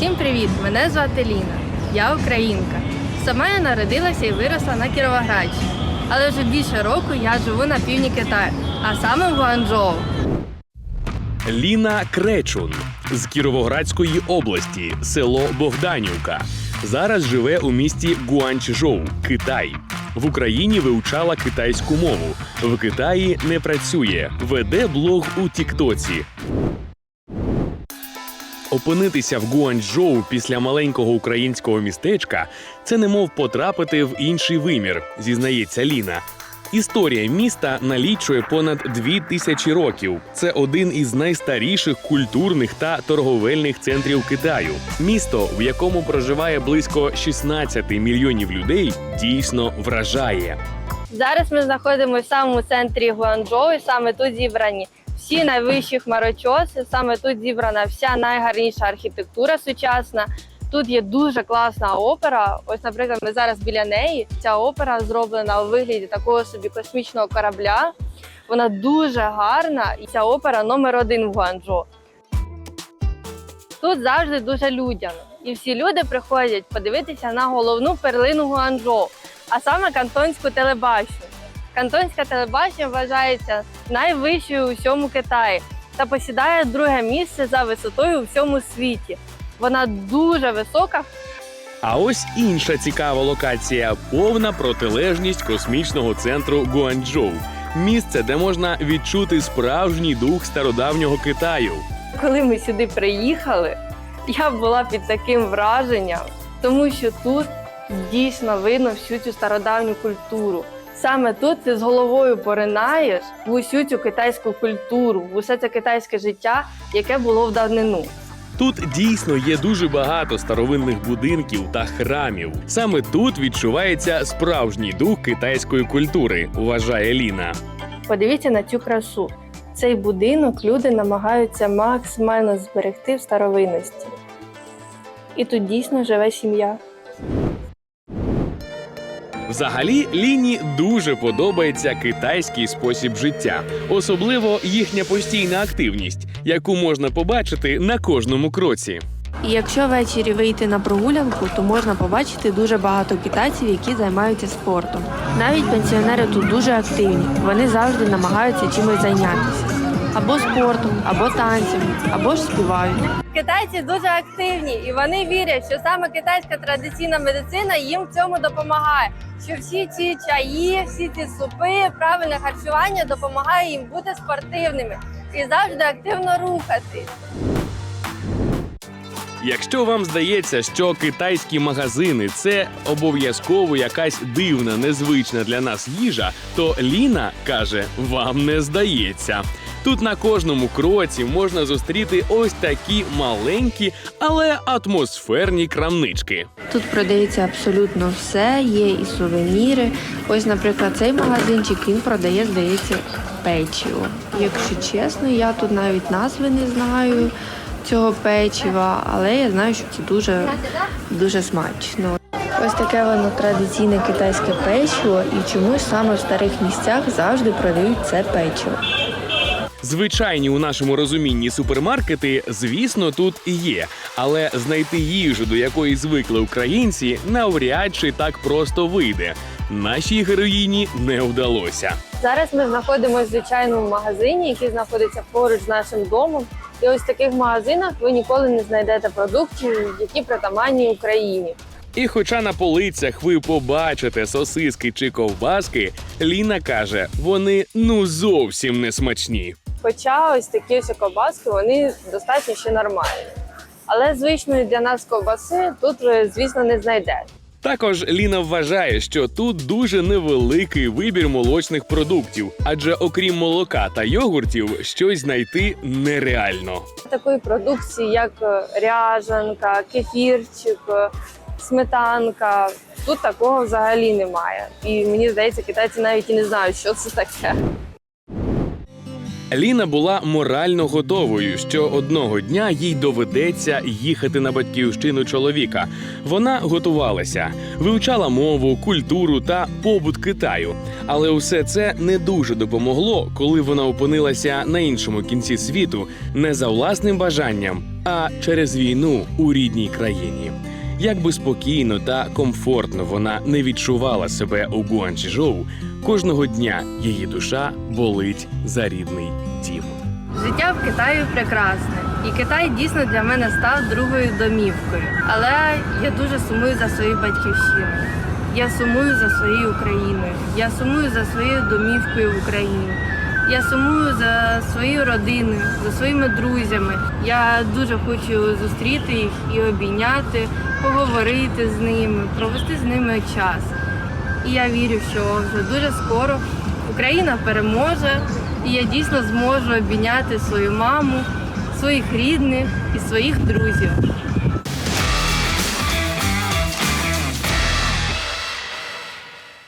Всім привіт! Мене звати Ліна. Я українка. Сама я народилася і виросла на Кіровоградщині. Але вже більше року я живу на півдні Китаю, а саме в Гуанчжоу. Ліна Кречун з Кіровоградської області, село Богданівка. Зараз живе у місті Гуанчжоу, Китай. В Україні вивчала китайську мову. В Китаї не працює, веде блог у Тіктоці. Опинитися в Гуанчжоу після маленького українського містечка це немов потрапити в інший вимір, зізнається Ліна. Історія міста налічує понад дві тисячі років. Це один із найстаріших культурних та торговельних центрів Китаю. Місто, в якому проживає близько 16 мільйонів людей, дійсно вражає. Зараз ми знаходимося в самому центрі Гуанчжоу, і саме тут зібрані всі найвищі хмарочоси. Саме тут зібрана вся найгарніша архітектура сучасна. Тут є дуже класна опера. Ось, наприклад, ми зараз біля неї. Ця опера зроблена у вигляді такого собі космічного корабля. Вона дуже гарна, і ця опера номер один в Гуанчжоу. Тут завжди дуже людяно, і всі люди приходять подивитися на головну перлину Гуанчжоу, а саме кантонську телебашню. Кантонська телебашня вважається найвищою у всьому Китаї та посідає друге місце за висотою у всьому світі. Вона дуже висока. А ось інша цікава локація повна протилежність космічного центру Гуанчжоу. Місце, де можна відчути справжній дух стародавнього Китаю. Коли ми сюди приїхали, я була під таким враженням, тому що тут дійсно видно всю цю стародавню культуру. Саме тут ти з головою поринаєш в усю цю китайську культуру, в усе це китайське життя, яке було в давнину. Тут дійсно є дуже багато старовинних будинків та храмів. Саме тут відчувається справжній дух китайської культури, вважає Ліна. Подивіться на цю красу. Цей будинок люди намагаються максимально зберегти в старовинності. І тут дійсно живе сім'я. Взагалі, Ліні дуже подобається китайський спосіб життя, особливо їхня постійна активність, яку можна побачити на кожному кроці. Якщо ввечері вийти на прогулянку, то можна побачити дуже багато китайців, які займаються спортом. Навіть пенсіонери тут дуже активні. Вони завжди намагаються чимось зайнятися. Або спортом, або танцем, або ж співають. Китайці дуже активні і вони вірять, що саме китайська традиційна медицина їм в цьому допомагає. Що всі ці чаї, всі ці супи, правильне харчування допомагає їм бути спортивними і завжди активно рухатись. Якщо вам здається, що китайські магазини це обов'язково якась дивна, незвична для нас їжа, то Ліна каже, вам не здається. Тут на кожному кроці можна зустріти ось такі маленькі, але атмосферні крамнички. Тут продається абсолютно все, є і сувеніри. Ось, наприклад, цей магазинчик він продає, здається, печиво. Якщо чесно, я тут навіть назви не знаю цього печива, але я знаю, що це дуже, дуже смачно. Ось таке воно традиційне китайське печиво, і чомусь саме в старих місцях завжди продають це печиво. Звичайні у нашому розумінні супермаркети, звісно, тут і є, але знайти їжу, до якої звикли українці, навряд чи так просто вийде. Нашій героїні не вдалося. Зараз ми знаходимося в звичайному магазині, який знаходиться поруч з нашим домом. І ось в таких магазинах ви ніколи не знайдете продуктів, які притаманні Україні. І хоча на полицях ви побачите сосиски чи ковбаски, Ліна каже, вони ну зовсім не смачні. Хоча ось такі ось ковбаски вони достатньо ще нормальні. Але звичної для нас ковбаси тут ви, звісно, не знайдете. Також Ліна вважає, що тут дуже невеликий вибір молочних продуктів, адже окрім молока та йогуртів, щось знайти нереально. Такої продукції, як е, ряжанка, кефірчик, е, сметанка. Тут такого взагалі немає. І мені здається, китайці навіть і не знають, що це таке. Ліна була морально готовою, що одного дня їй доведеться їхати на батьківщину чоловіка. Вона готувалася, вивчала мову, культуру та побут Китаю. Але усе це не дуже допомогло, коли вона опинилася на іншому кінці світу не за власним бажанням, а через війну у рідній країні. Як би спокійно та комфортно вона не відчувала себе у Гуанчжоу, кожного дня її душа болить за рідний дім. Життя в Китаї прекрасне, і Китай дійсно для мене став другою домівкою. Але я дуже сумую за свою батьківщину. Я сумую за своєю Україною. Я сумую за своєю домівкою в Україні. Я сумую за своєю родиною, за своїми друзями. Я дуже хочу зустріти їх і обійняти, поговорити з ними, провести з ними час. І я вірю, що вже дуже скоро Україна переможе, і я дійсно зможу обійняти свою маму, своїх рідних і своїх друзів.